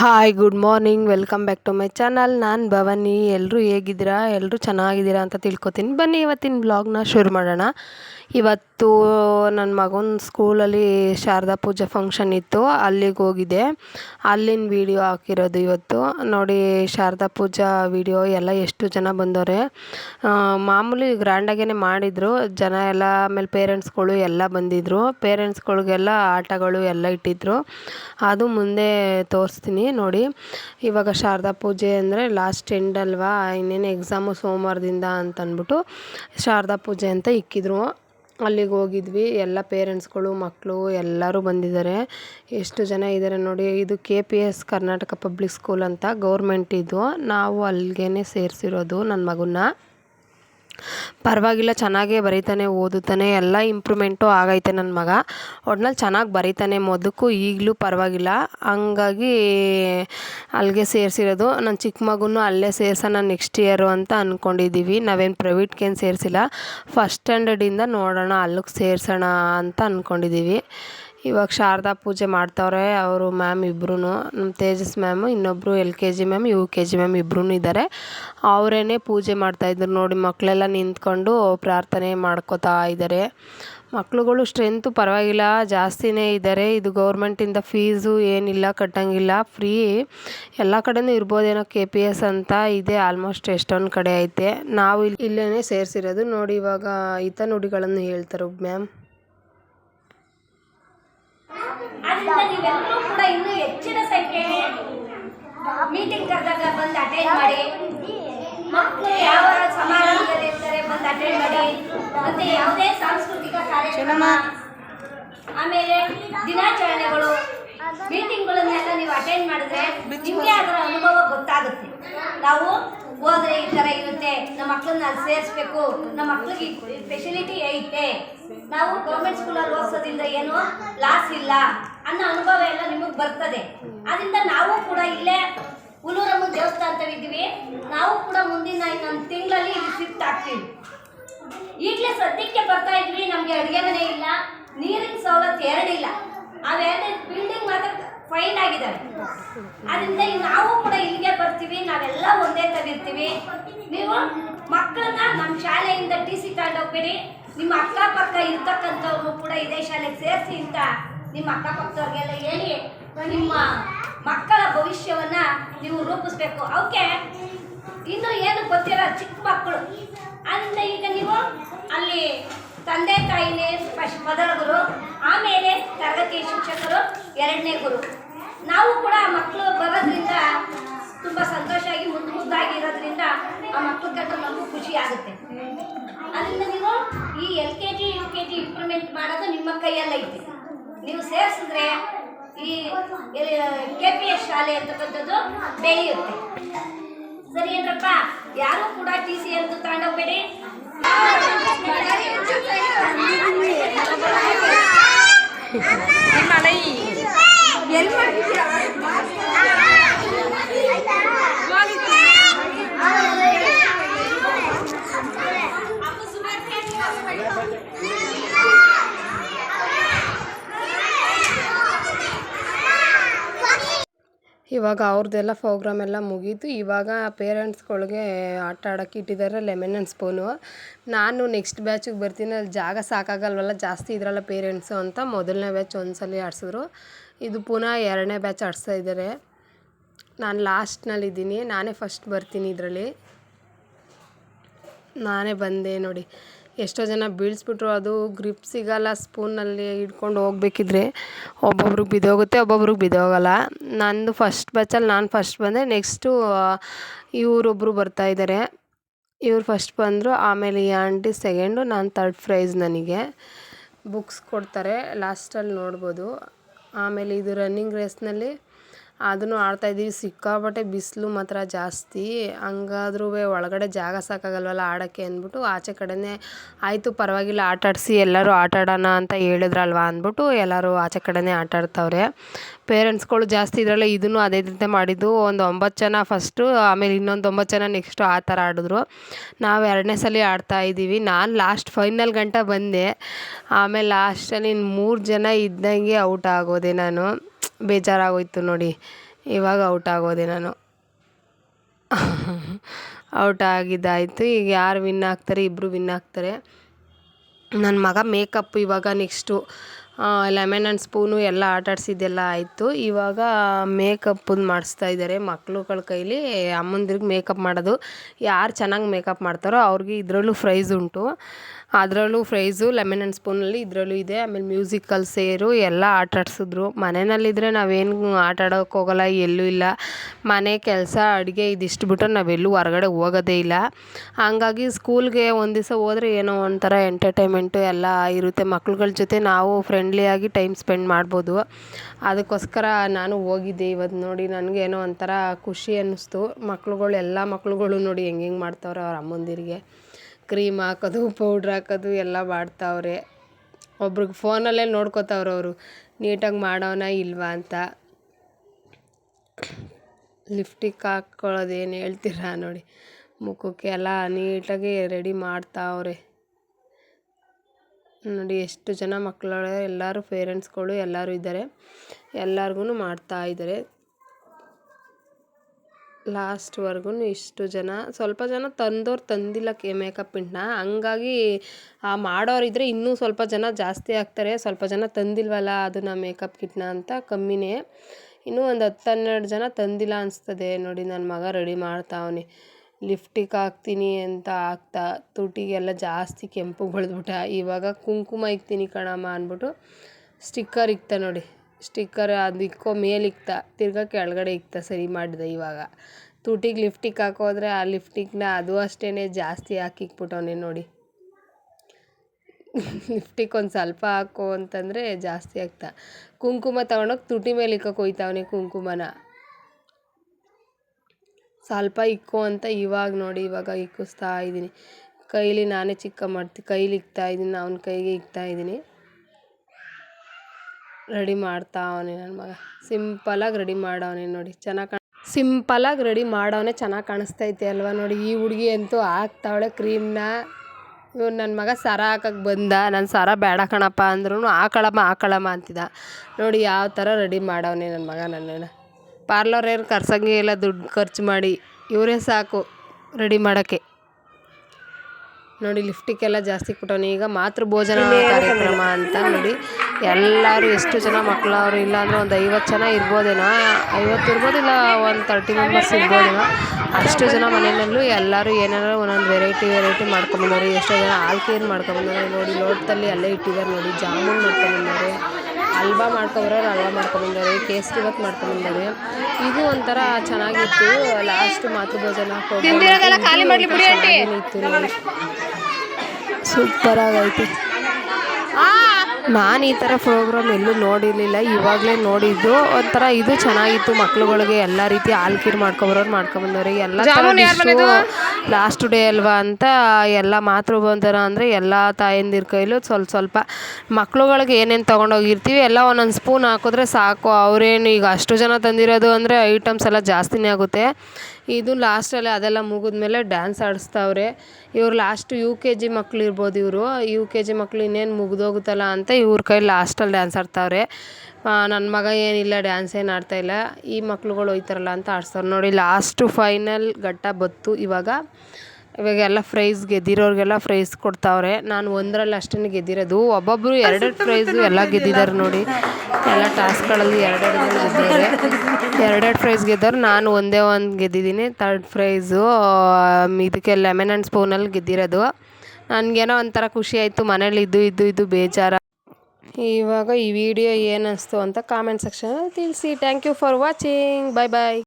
Hi good morning welcome back to my channel ನಾನು ಭವಾನಿ. ಎಲ್ಲರೂ ಹೇಗಿದ್ದೀರಾ? ಎಲ್ಲರೂ ಚೆನ್ನಾಗಿದ್ದೀರಾ ಅಂತ ತಿಳ್ಕೊತೀನಿ. ಬನ್ನಿ, ಇವತ್ತಿನ ಬ್ಲಾಗ್ನ ಶುರು ಮಾಡೋಣ. ಇವತ್ತು ನನ್ನ ಮಗನ ಸ್ಕೂಲಲ್ಲಿ ಶಾರದಾ ಪೂಜೆ ಫಂಕ್ಷನ್ ಇತ್ತು. ಅಲ್ಲಿಗೆ ಹೋಗಿದ್ದೆ. ಅಲ್ಲಿನ ವೀಡಿಯೋ ಹಾಕಿರೋದು ಇವತ್ತು. ನೋಡಿ, ಶಾರದಾ ಪೂಜಾ ವೀಡಿಯೋ ಎಲ್ಲ ಎಷ್ಟು ಜನ ಬಂದವ್ರೆ. ಮಾಮೂಲಿ ಗ್ರ್ಯಾಂಡಾಗೇ ಮಾಡಿದರು. ಜನ ಎಲ್ಲ, ಆಮೇಲೆ ಪೇರೆಂಟ್ಸ್ಗಳು ಎಲ್ಲ ಬಂದಿದ್ದರು ಪೇರೆಂಟ್ಸ್ಗಳಿಗೆಲ್ಲ ಆಟಗಳು ಎಲ್ಲ ಇಟ್ಟಿದ್ರು. ಅದು ಮುಂದೆ ತೋರಿಸ್ತೀನಿ. ನೋಡಿ, ಇವಾಗ ಶಾರದಾ ಪೂಜೆ ಅಂದರೆ ಲಾಸ್ಟ್ ಎಂಡ್ ಅಲ್ವಾ, ಇನ್ನೇನು ಎಕ್ಸಾಮು ಸೋಮವಾರದಿಂದ ಅಂತ ಅಂದ್ಬಿಟ್ಟು ಶಾರದಾ ಪೂಜೆ ಅಂತ ಇಕ್ಕಿದ್ರು. ಅಲ್ಲಿಗೆ ಹೋಗಿದ್ವಿ, ಎಲ್ಲ ಪೇರೆಂಟ್ಸ್ಗಳು ಮಕ್ಕಳು ಎಲ್ಲರೂ ಬಂದಿದ್ದಾರೆ. ಎಷ್ಟು ಜನ ಇದ್ದಾರೆ ನೋಡಿ, ಇದು K P S Karnataka public school ಅಂತ ಗೌರ್ಮೆಂಟ್ ಇದು. ನಾವು ಅಲ್ಲಿಗೆ ಸೇರಿಸಿರೋದು ನನ್ನ ಮಗನ್ನ. ಪರವಾಗಿಲ್ಲ, ಚೆನ್ನಾಗೇ ಬರೀತಾನೆ, ಓದುತ್ತಾನೆ, ಎಲ್ಲ ಇಂಪ್ರೂವ್ಮೆಂಟು ಆಗೈತೆ ನನ್ನ ಮಗ. ಒಟ್ನಲ್ಲಿ ಚೆನ್ನಾಗಿ ಬರೀತಾನೆ ಮೊದಕ್ಕು ಈಗಲೂ ಪರವಾಗಿಲ್ಲ. ಹಂಗಾಗಿ ಅಲ್ಲಿಗೆ ಸೇರಿಸಿರೋದು. ನನ್ನ ಚಿಕ್ಕ ಮಗುನೂ ಅಲ್ಲೇ ಸೇರ್ಸೋಣ ನೆಕ್ಸ್ಟ್ ಇಯರು ಅಂತ ಅಂದ್ಕೊಂಡಿದ್ದೀವಿ ನಾವೇನು ಪ್ರೈವೇಟ್ಗೇನು ಸೇರಿಸಿಲ್ಲ. ಫಸ್ಟ್ ಸ್ಟ್ಯಾಂಡರ್ಡಿಂದ ನೋಡೋಣ, ಅಲ್ಲಿಗೆ ಸೇರಿಸೋಣ ಅಂತ ಅಂದ್ಕೊಂಡಿದ್ದೀವಿ ಇವಾಗ ಶಾರದಾ ಪೂಜೆ ಮಾಡ್ತವ್ರೆ, ಅವರು ಮ್ಯಾಮ್ ಇಬ್ಬರೂ ನಮ್ಮ ತೇಜಸ್ ಮ್ಯಾಮು ಇನ್ನೊಬ್ಬರು L K G ma'am, U K G ma'am ಇಬ್ಬರೂ ಇದ್ದಾರೆ ಅವರೇನೆ ಪೂಜೆ ಮಾಡ್ತಾಯಿದ್ರು ನೋಡಿ ಮಕ್ಕಳೆಲ್ಲ ನಿಂತ್ಕೊಂಡು ಪ್ರಾರ್ಥನೆ ಮಾಡ್ಕೋತಾ ಇದ್ದಾರೆ ಮಕ್ಳುಗಳು ಸ್ಟ್ರೆಂತು ಪರವಾಗಿಲ್ಲ, ಜಾಸ್ತಿನೇ ಇದ್ದಾರೆ ಇದು ಗೌರ್ಮೆಂಟಿಂದ ಫೀಸು ಏನಿಲ್ಲ, ಕಟ್ಟಂಗಿಲ್ಲ ಫ್ರೀ ಎಲ್ಲ ಕಡೆನೂ ಇರ್ಬೋದೇನೋ ಕೆ ಪಿ ಎಸ್ ಅಂತ ಇದೆ ಆಲ್ಮೋಸ್ಟ್ ಎಷ್ಟೊಂದು ಕಡೆ ಐತೆ. ನಾವು ಇಲ್ಲಿ ಇಲ್ಲೇ ಸೇರಿಸಿರೋದು. ನೋಡಿ, ಇವಾಗ ಈತ ನುಡಿಗಳನ್ನು ಹೇಳ್ತಾರೆ ಮ್ಯಾಮ್. ಆದ್ರಿಂದ ನೀವೆಲ್ಲರೂ ಕೂಡ ಇನ್ನೂ ಹೆಚ್ಚಿನ ಸಂಖ್ಯೆ ಮೀಟಿಂಗ್ ಕರೆದಾಗ ಬಂದು ಅಟೆಂಡ್ ಮಾಡಿ. ಮಕ್ಕಳು ಯಾವ ಸಮಾರಂಭದಲ್ಲಿ ಇರ್ತಾರೆ ಬಂದು ಅಟೆಂಡ್ ಮಾಡಿ. ಮತ್ತೆ ಯಾವುದೇ ಸಾಂಸ್ಕೃತಿಕ ಕಾರ್ಯಕ್ರಮ, ಆಮೇಲೆ ದಿನಾಚರಣೆಗಳು ಮೀಟಿಂಗ್ಗಳನ್ನೆಲ್ಲ ನೀವು ಅಟೆಂಡ್ ಮಾಡಿದ್ರೆ ನಿಮಗೆ ಅದರ ಅನುಭವ ಗೊತ್ತಾಗುತ್ತೆ. ನಾವು ಹೋದ್ರೆ ಈ ಥರ ಇರುತ್ತೆ. ನಮ್ಮ ಮಕ್ಕಳನ್ನ ಅಲ್ಲಿ ಸೇರಿಸ್ಬೇಕು. ನಮ್ಮ ಮಕ್ಳಿಗೆ ಫೆಸಿಲಿಟಿ ಐತೆ. ನಾವು ಗೌರ್ಮೆಂಟ್ ಸ್ಕೂಲಲ್ಲಿ ಓದಿಸೋದ್ರಿಂದ ಏನು ಲಾಸ್ ಇಲ್ಲ ಅನ್ನೋ ಅನುಭವ ಎಲ್ಲ ನಿಮಗೆ ಬರ್ತದೆ. ಅದರಿಂದ ನಾವು ಕೂಡ ಇಲ್ಲೇ ಹುಲೂರಮ್ಮ ದೇವಸ್ಥಾನ ಇದ್ದೀವಿ. ನಾವು ಕೂಡ ಮುಂದಿನ ಇನ್ನೊಂದು ತಿಂಗಳಲ್ಲಿ ಇಲ್ಲಿ ಶಿಫ್ಟ್ ಆಗ್ತೀವಿ. ಈಗಲೇ ಸದ್ಯಕ್ಕೆ ಬರ್ತಾ ಇದ್ವಿ. ನಮಗೆ ಅಡುಗೆ ಮನೆ ಇಲ್ಲ. ನೀರಿನ ಸವಲತ್ತು ಎರಡಿಲ್ಲ. ಅವೆರಡು ಬಿಲ್ಡಿಂಗ್ ಮಾತ್ರ ಫೈನ್ ಆಗಿದ್ದಾರೆ ಅದರಿಂದ ನಾವು ಕೂಡ ಇಲ್ಲಿಗೆ ಬರ್ತೀವಿ, ನಾವೆಲ್ಲ ಒಂದೇ ತಗಿರ್ತೀವಿ ನೀವು ಮಕ್ಕಳನ್ನ ನಮ್ಮ ಶಾಲೆಯಿಂದ ಟಿ ಸಿ ತಗೊಂಡೋಗ್ಬೇಡಿ. ನಿಮ್ಮ ಅಕ್ಕಪಕ್ಕ ಇರ್ತಕ್ಕಂಥವ್ರು ಕೂಡ ಇದೇ ಶಾಲೆಗೆ ಸೇರಿಸಿ ಅಂತ ನಿಮ್ಮ ಅಕ್ಕಪಕ್ಕದವ್ರಿಗೆಲ್ಲ ಹೇಳಿ ನಿಮ್ಮ ಮಕ್ಕಳ ಭವಿಷ್ಯವನ್ನ ನೀವು ರೂಪಿಸ್ಬೇಕು. ಅವಕ್ಕೆ ಇನ್ನು ಏನು ಗೊತ್ತಿರೋ ಚಿಕ್ಕ ಮಕ್ಕಳು. ಅದರಿಂದ ಈಗ ನೀವು ಅಲ್ಲಿ ತಂದೆ ತಾಯಿನೇ ಫಸ್ಟ್ ಮೊದಲ ಗುರು, ಆಮೇಲೆ ತರಗತಿ ಶಿಕ್ಷಕರು, ಎರಡನೇ ಗುರು. ನಾವು ಕೂಡ ಮಕ್ಕಳು ಬರೋದ್ರಿಂದ ತುಂಬ ಸಂತೋಷವಾಗಿ ಮುದ್ದು ಮುದ್ದಾಗಿರೋದ್ರಿಂದ ಆ ಮಕ್ಕಳು ಕಂಡು ನಮಗೂ ಖುಷಿ ಆಗುತ್ತೆ. ಅದರಿಂದ ನೀವು ಈ L K G, U K G improvement ಮಾಡೋದು ನಿಮ್ಮ ಕೈಯಲ್ಲೈತೆ ನೀವು ಸೇರಿಸಿದ್ರೆ ಈ ಕೆ ಪಿ ಎಸ್ ಶಾಲೆ ಅಂತಕ್ಕಂಥದ್ದು ಬೆಳೆಯುತ್ತೆ. ಸರಿ ಏನಪ್ಪ ಯಾರು ಕೂಡ ಟಿ ಸಿ ಅಂತ ತಗೊಂಡೋಗ್ಬೇಡಿ மலை ಇವಾಗ ಅವ್ರದ್ದೆಲ್ಲ ಪ್ರೋಗ್ರಾಮ್ ಎಲ್ಲ ಮುಗೀತು. ಇವಾಗ ಪೇರೆಂಟ್ಸ್ಗಳಿಗೆ ಆಟ ಆಡೋಕ್ಕೆ ಇಟ್ಟಿದ್ದಾರೆ ಲೆಮನ್ ಆ್ಯಂಡ್ ಸ್ಪೂನು ನಾನು ನೆಕ್ಸ್ಟ್ ಬ್ಯಾಚಿಗೆ ಬರ್ತೀನಿ. ಅಲ್ಲಿ ಜಾಗ ಸಾಕಾಗಲ್ವಲ್ಲ, ಜಾಸ್ತಿ ಇದ್ರಲ್ಲ ಪೇರೆಂಟ್ಸು ಅಂತ ಮೊದಲನೇ ಬ್ಯಾಚ್ ಒಂದ್ಸಲ ಆಡಿಸಿದ್ರು. ಇದು ಪುನಃ ಎರಡನೇ ಬ್ಯಾಚ್ ಆಡಿಸ್ತಾ ಇದ್ದಾರೆ ನಾನು ಲಾಸ್ಟ್ನಲ್ಲಿದ್ದೀನಿ ನಾನೇ ಫಸ್ಟ್ ಬರ್ತೀನಿ ಇದರಲ್ಲಿ. ನಾನೇ ಬಂದೆ ನೋಡಿ. ಎಷ್ಟೋ ಜನ ಬೀಳಿಸ್ಬಿಟ್ರು, ಅದು ಗ್ರಿಪ್ ಸಿಗಲ್ಲ ಸ್ಪೂನಲ್ಲಿ ಹಿಡ್ಕೊಂಡು ಹೋಗ್ಬೇಕಿದ್ರೆ. ಒಬ್ಬೊಬ್ರಿಗೆ ಬಿದ್ದೋಗುತ್ತೆ, ಒಬ್ಬೊಬ್ರಿಗೆ ಬಿದ್ದೋಗಲ್ಲ. ನಂದು ಫಸ್ಟ್ ಬ್ಯಾಚಲ್ಲಿ ನಾನು ಫಸ್ಟ್ ಬಂದೆ ನೆಕ್ಸ್ಟು ಇವರೊಬ್ಬರು ಬರ್ತಾಯಿದ್ದಾರೆ ಇವ್ರು ಫಸ್ಟ್ ಬಂದರು, ಆಮೇಲೆ ಈ ಆಂಟಿ ಸೆಕೆಂಡು ನಾನು ತರ್ಡ್ ಪ್ರೈಸ್ ನನಗೆ. ಬುಕ್ಸ್ ಕೊಡ್ತಾರೆ ಲಾಸ್ಟಲ್ಲಿ ನೋಡ್ಬೋದು. ಆಮೇಲೆ ಇದು ರನ್ನಿಂಗ್ ರೇಸ್ನಲ್ಲಿ ಅದನ್ನು ಆಡ್ತಾಯಿದ್ದೀವಿ ಸಿಕ್ಕಾಪಟ್ಟೆ ಬಿಸಿಲು ಮಾತ್ರ ಜಾಸ್ತಿ. ಹಂಗಾದ್ರೂ ಒಳಗಡೆ ಜಾಗ ಸಾಕಾಗಲ್ವಲ್ಲ ಆಡೋಕ್ಕೆ ಅಂದ್ಬಿಟ್ಟು ಆಚೆ ಕಡೆನೇ, ಆಯಿತು ಪರವಾಗಿಲ್ಲ, ಆಟ ಆಡಿಸಿ, ಎಲ್ಲರೂ ಆಟ ಆಡೋಣ ಅಂತ ಹೇಳಿದ್ರಲ್ವ? ಅಂದ್ಬಿಟ್ಟು ಎಲ್ಲರೂ ಆಚೆ ಕಡೆನೇ ಆಟ ಆಡ್ತವ್ರೆ. ಪೇರೆಂಟ್ಸ್ಗಳು ಜಾಸ್ತಿ ಇದ್ರಲ್ಲ ಇದನ್ನು ಅದೇ ರೀತಿ ಮಾಡಿದ್ದು. ಒಂದು ಒಂಬತ್ತು ಜನ ಫಸ್ಟು, ಆಮೇಲೆ ಇನ್ನೊಂದು ಒಂಬತ್ತು ಜನ ನೆಕ್ಸ್ಟು ಆ ಥರ ಆಡಿದ್ರು. ನಾವು ಎರಡನೇ ಸಲ ಆಡ್ತಾ ಇದ್ದೀವಿ. ನಾನು ಲಾಸ್ಟ್ ಫೈನಲ್ ಗಂಟ ಬಂದೆ. ಆಮೇಲೆ ಲಾಸ್ಟಲ್ಲಿ ಇನ್ನು ಮೂರು ಜನ ಇದ್ದಂಗೆ ಔಟ್ ಆಗೋದೆ ನಾನು. ಬೇಜಾರಾಗೋಯ್ತು ನೋಡಿ. ಇವಾಗ ಔಟ್ ಆಗೋದೆ ನಾನು. ಔಟ್ ಆಗಿದ್ದಾಯಿತು. ಈಗ ಯಾರು ವಿನ್ ಆಗ್ತಾರೆ ಇಬ್ಬರು ವಿನ್ ಆಗ್ತಾರೆ. ನನ್ನ ಮಗ ಮೇಕಪ್ ಇವಾಗ ನೆಕ್ಸ್ಟು ಲೆಮನ್ ಆ್ಯಂಡ್ ಸ್ಪೂನು ಎಲ್ಲ ಆಟಾಡ್ಸಿದ್ದೆಲ್ಲ ಆಯಿತು. ಇವಾಗ ಮೇಕಪ್ಪನ್ನು ಮಾಡಿಸ್ತಾ ಇದ್ದಾರೆ ಮಕ್ಳುಗಳ ಕೈಲಿ. ಅಮ್ಮಂದಿರಿಗೆ ಮೇಕಪ್ ಮಾಡೋದು. ಯಾರು ಚೆನ್ನಾಗಿ ಮೇಕಪ್ ಮಾಡ್ತಾರೋ ಅವ್ರಿಗೆ ಇದರಲ್ಲೂ ಪ್ರೈಸ್ ಉಂಟು. ಅದರಲ್ಲೂ ಫ್ರೈಸು ಲೆಮನ್ ಆ್ಯಂಡ್ ಸ್ಪೂನಲ್ಲಿ ಇದರಲ್ಲೂ ಇದೆ. ಆಮೇಲೆ ಮ್ಯೂಸಿಕಲ್ ಸೇರು ಎಲ್ಲ ಆಟ ಆಡಿಸಿದ್ರು. ಮನೆಯಲ್ಲಿದ್ದರೆ ನಾವೇನು ಆಟ ಆಡೋಕೆ ಹೋಗಲ್ಲ, ಎಲ್ಲೂ ಇಲ್ಲ. ಮನೆ ಕೆಲಸ, ಅಡುಗೆ ಇದಿಷ್ಟು ಬಿಟ್ಟರೆ ನಾವೆಲ್ಲೂ ಹೊರಗಡೆ ಹೋಗೋದೇ ಇಲ್ಲ. ಹಂಗಾಗಿ ಸ್ಕೂಲ್ಗೆ ಒಂದು ದಿವಸ ಹೋದರೆ ಏನೋ ಒಂಥರ ಎಂಟರ್ಟೈನ್ಮೆಂಟು ಎಲ್ಲ ಇರುತ್ತೆ. ಮಕ್ಳುಗಳ ಜೊತೆ ನಾವು ಫ್ರೆಂಡ್ಲಿಯಾಗಿ ಟೈಮ್ ಸ್ಪೆಂಡ್ ಮಾಡ್ಬೋದು. ಅದಕ್ಕೋಸ್ಕರ ನಾನು ಹೋಗಿದ್ದೆ ಇವತ್ತು ನೋಡಿ. ನನಗೇನೋ ಒಂಥರ ಖುಷಿ ಅನ್ನಿಸ್ತು. ಮಕ್ಳುಗಳು, ಎಲ್ಲ ಮಕ್ಳುಗಳು ನೋಡಿ ಹೆಂಗೆ ಹೆಂಗೆ ಮಾಡ್ತಾವ್ರೆ ಅವ್ರ ಅಮ್ಮಂದಿರಿಗೆ. ಕ್ರೀಮ್ ಹಾಕೋದು, ಪೌಡ್ರ್ ಹಾಕೋದು ಎಲ್ಲ ಮಾಡ್ತಾವ್ರೆ. ಒಬ್ರಿಗೆ ಫೋನಲ್ಲೇ ನೋಡ್ಕೋತಾವ್ರೆ ಅವರು, ನೀಟಾಗಿ ಮಾಡೋಣ ಇಲ್ವಾ ಅಂತ. ಲಿಫ್ಟಿಕ್ ಹಾಕ್ಕೊಳ್ಳೋದು ಏನು ಹೇಳ್ತೀರಾ ನೋಡಿ. ಮುಖಕ್ಕೆ ಎಲ್ಲ ನೀಟಾಗಿ ರೆಡಿ ಮಾಡ್ತಾವ್ರೆ. ನೋಡಿ ಎಷ್ಟು ಜನ ಮಕ್ಕಳು ಎಲ್ಲರೂ ಪೇರೆಂಟ್ಸ್ಗಳು ಎಲ್ಲರೂ ಇದ್ದಾರೆ. ಎಲ್ಲರಿಗೂ ಮಾಡ್ತಾ ಇದ್ದಾರೆ. ಲಾಸ್ಟ್ವರೆಗೂ ಇಷ್ಟು ಜನ. ಸ್ವಲ್ಪ ಜನ ತಂದೋರು ತಂದಿಲ್ಲ ಕೆ ಮೇಕಪ್ ಕಿಟ್ನ ಹಂಗಾಗಿ ಆ ಮಾಡೋರಿದ್ರೆ ಇನ್ನೂ ಸ್ವಲ್ಪ ಜನ ಜಾಸ್ತಿ ಆಗ್ತಾರೆ. ಸ್ವಲ್ಪ ಜನ ತಂದಿಲ್ವಲ್ಲ ಅದನ್ನು ಮೇಕಪ್ ಕಿಟ್ನ ಅಂತ ಕಮ್ಮಿನೇ. ಇನ್ನೂ ಒಂದು ಹತ್ತು ಹನ್ನೆರಡು ಜನ ತಂದಿಲ್ಲ ಅನಿಸ್ತದೆ ನೋಡಿ ನನ್ನ ಮಗ ರೆಡಿ ಮಾಡ್ತಾವನೆ. ಲಿಫ್ಟಿಗೆ ಹಾಕ್ತೀನಿ ಅಂತ ಹಾಕ್ತಾ ತುಟಿಗೆಲ್ಲ ಜಾಸ್ತಿ ಕೆಂಪು ಬೆಳೆದ್ಬಿಟ್ಟ. ಇವಾಗ ಕುಂಕುಮ ಇಕ್ತೀನಿ ಕಣಮ್ಮ ಅಂದ್ಬಿಟ್ಟು ಸ್ಟಿಕ್ಕರ್ ಇಕ್ತ ನೋಡಿ. ಸ್ಟಿಕ್ಕರ್ ಅದು ಇಕ್ಕೋ, ಮೇಲೆ ಇಕ್ತ, ತಿರ್ಗಾ ಕೆಳಗಡೆ ಇಕ್ತ ಸರಿ ಮಾಡಿದೆ ಇವಾಗ. ತುಟಿಗೆ ಲಿಫ್ಟಿಕ್ ಹಾಕೋದ್ರೆ ಆ ಲಿಫ್ಟಿಕ್ನ ಅದು ಅಷ್ಟೇ ಜಾಸ್ತಿ ಹಾಕಿ ಇಕ್ಬಿಟ್ಟವ್ನೆ ನೋಡಿ. ಲಿಫ್ಟಿಕ್ ಒಂದು ಸ್ವಲ್ಪ ಹಾಕು ಅಂತಂದರೆ ಜಾಸ್ತಿ ಆಗ್ತಾ ಕುಂಕುಮ ತಗೊಂಡೋಗಿ ತುಟಿ ಮೇಲೆ ಇಕ್ಕೋಕೆ ಹೋಯ್ತಾವನೆ ಕುಂಕುಮನ. ಸ್ವಲ್ಪ ಇಕ್ಕೋ ಅಂತ ಇವಾಗ ನೋಡಿ ಇವಾಗ ಇಕ್ಕಿಸ್ತಾ ಇದ್ದೀನಿ ಕೈಲಿ ನಾನೇ ಚಿಕ್ಕ ಮಾಡ್ತೀನಿ ಕೈಲಿ ಇಕ್ತಾ ಇದ್ದೀನಿ ಅವ್ನ ಕೈಗೆ ಇಕ್ತಾ ಇದ್ದೀನಿ ರೆಡಿ ಮಾಡ್ತಾ ಅವನೇ ನನ್ನ ಮಗ. ಸಿಂಪಲಾಗಿ ರೆಡಿ ಮಾಡವನೆ ನೋಡಿ, ಚೆನ್ನಾಗಿ ಕಾಣ ಸಿಂಪಲಾಗಿ ರೆಡಿ ಮಾಡವನೆ ಚೆನ್ನಾಗಿ ಕಾಣಿಸ್ತೈತೆ ಅಲ್ವಾ ನೋಡಿ, ಈ ಹುಡುಗಿ ಅಂತೂ ಹಾಕ್ತಾವಳೆ ಕ್ರೀಮ್ನ. ಇವ್ನು ನನ್ನ ಮಗ ಸರ ಹಾಕಕ್ಕೆ ಬಂದ, ನಾನು ಸರ ಬೇಡ ಕಣಪ್ಪ ಅಂದ್ರೂ ಹಾಕಳಮ್ಮ ಹಾಕಳಮ್ಮ ಅಂತಿದ್ದ ನೋಡಿ ಯಾವ ಥರ ರೆಡಿ ಮಾಡವನೆ ನನ್ನ ಮಗ ನನ್ನನ್ನು. ಪಾರ್ಲರ್ ಏನು ಕರ್ಸಂಗೆ ಇಲ್ಲ, ದುಡ್ಡು ಖರ್ಚು ಮಾಡಿ. ಇವರೇ ಸಾಕು ರೆಡಿ ಮಾಡೋಕ್ಕೆ. ನೋಡಿ ಲಿಫ್ಟಿಗೆಲ್ಲ ಎಲ್ಲ ಜಾಸ್ತಿ ಕೊಟ್ಟವನು. ಈಗ ಮಾತೃ ಭೋಜನ ಕಾರ್ಯಕ್ರಮ ಅಂತ ನೋಡಿ. ಎಲ್ಲರೂ ಎಷ್ಟು ಜನ ಮಕ್ಕಳು ಅವರು ಇಲ್ಲ ಅಂದ್ರೆ ಒಂದು ಐವತ್ತು ಜನ ಇರ್ಬೋದೇನೋ ಐವತ್ತು ಇರ್ಬೋದಿಲ್ಲ ಒಂದು ತರ್ಟಿ ಮೆಂಬರ್ಸ್ ಇರ್ಬೋದೇನೋ ಅಷ್ಟು ಜನ ಮನೆಯಲ್ಲೂ ಎಲ್ಲರೂ ಏನಾರು ಒಂದೊಂದು ವೆರೈಟಿ ವೆರೈಟಿ ಮಾಡ್ಕೊಂಬಂದವ್ರೆ. ಎಷ್ಟೋ ಜನ ಆಲ್ಕೇನ್ ಮಾಡ್ಕೊಂಬಂದವ್ರೆ ನೋಡಿ ಲೋಟದಲ್ಲಿ ಅಲ್ಲೇ ಇಟ್ಟಿದ್ದಾರೆ ನೋಡಿ. ಜಾಮೂನ್ ಮಾಡ್ಕೊಂಬಂದವ್ರೆ ಅಲ್ವಾ ಮಾಡ್ಕೊಬರೋರು ಹಲ್ವಾ ಮಾಡ್ಕೊಂಬಂದವ್ರೆ ಕೇಸರಿ ಬಾತ್ ಮಾಡ್ಕೊಂಬಂದವ್ರೆ. ಇದು ಒಂಥರ ಚೆನ್ನಾಗಿತ್ತು. ಲಾಸ್ಟ್ ಮಾತೃಭೋಜನ ಇತ್ತು ಸೂಪರ್ ಆಗೈತೆ ನಾನು ಈ ಥರ ಪ್ರೋಗ್ರಾಮ್ ಎಲ್ಲೂ ನೋಡಿರಲಿಲ್ಲ. ಇವಾಗಲೇ ನೋಡಿದ್ದು ಒಂಥರ ಇದು ಚೆನ್ನಾಗಿತ್ತು. ಮಕ್ಳುಗಳಿಗೆ ಎಲ್ಲ ರೀತಿ ಆಲ್ಕೀರ್ ಮಾಡ್ಕೊಬರೋರು ಮಾಡ್ಕೊಬಂದವ್ರಿ. ಎಲ್ಲ ಲಾಸ್ಟ್ ಡೇ ಅಲ್ವಾ ಅಂತ ಎಲ್ಲ ಮಾತೃಬಂಧನ ಅಂದರೆ ಎಲ್ಲ ತಾಯಂದಿರ ಕೈಲೂ ಸ್ವಲ್ಪ ಸ್ವಲ್ಪ ಮಕ್ಳುಗಳಿಗೆ ಏನೇನು ತೊಗೊಂಡೋಗಿರ್ತೀವಿ ಎಲ್ಲ ಒಂದೊಂದು ಸ್ಪೂನ್ ಹಾಕಿದ್ರೆ ಸಾಕು. ಅವರೇನು ಈಗ ಅಷ್ಟು ಜನ ತಂದಿರೋದು ಅಂದರೆ ಐಟಮ್ಸ್ ಎಲ್ಲ ಜಾಸ್ತಿನೇ ಆಗುತ್ತೆ. ಇದು ಲಾಸ್ಟಲ್ಲಿ ಅದೆಲ್ಲ ಮುಗಿದ್ಮೇಲೆ ಡ್ಯಾನ್ಸ್ ಆಡಿಸ್ತಾವ್ರೆ. ಇವ್ರು ಲಾಸ್ಟ್ ಯು ಕೆ ಜಿ ಮಕ್ಳು ಇರ್ಬೋದು ಇವರು. ಯು ಕೆ ಜಿ ಮಕ್ಳು ಇನ್ನೇನು ಮುಗಿದೋಗುತ್ತಲ್ಲ ಅಂತ ಇವ್ರ ಕೈ ಲಾಸ್ಟಲ್ಲಿ ಡ್ಯಾನ್ಸ್ ಆಡ್ತಾವ್ರೆ. ನನ್ನ ಮಗ ಏನಿಲ್ಲ ಡ್ಯಾನ್ಸ್ ಏನು ಆಡ್ತಾಯಿಲ್ಲ ಈ ಮಕ್ಳುಗಳು ಹೋಯ್ತಾರಲ್ಲ ಅಂತ ಆಡ್ಸ್ತಾವ್ರೆ. ನೋಡಿ ಲಾಸ್ಟು ಫೈನಲ್ ಘಟ್ಟ ಬತ್ತು ಇವಾಗ. ಇವಾಗೆಲ್ಲ ಪ್ರೈಸ್ ಗೆದ್ದಿರೋರಿಗೆಲ್ಲ ಪ್ರೈಸ್ ಕೊಡ್ತಾವ್ರೆ. ನಾನು ಒಂದರಲ್ಲಿ ಅಷ್ಟೇ ಗೆದ್ದಿರೋದು. ಒಬ್ಬೊಬ್ಬರು ಎರಡೆರಡು ಪ್ರೈಸು ಎಲ್ಲ ಗೆದ್ದಿದ್ದಾರೆ ನೋಡಿ. ಎಲ್ಲ ಟಾಸ್ಕ್ಗಳಲ್ಲಿ ಎರಡೆರಡು ಗೆದ್ದಿದ್ದಾರೆ. ಎರಡೆರಡು ಪ್ರೈಸ್ ಗೆದ್ದವ್ರು ನಾನು ಒಂದೇ ಒಂದು ಗೆದ್ದಿದ್ದೀನಿ. ತರ್ಡ್ ಪ್ರೈಸು ಇದಕ್ಕೆ ಲೆಮನ್ ಆ್ಯಂಡ್ ಸ್ಪೂನಲ್ಲಿ ಗೆದ್ದಿರೋದು. ನನಗೇನೋ ಒಂಥರ ಖುಷಿ ಆಯಿತು. ಮನೇಲಿ ಇದ್ದು ಇದ್ದು ಇದ್ದು ಬೇಜಾರ. ಇವಾಗ ಈ ವಿಡಿಯೋ ಏನು ಅನಿಸ್ತು ಅಂತ ಕಾಮೆಂಟ್ ಸೆಕ್ಷನಲ್ಲಿ ತಿಳಿಸಿ. Thank you for watching bye bye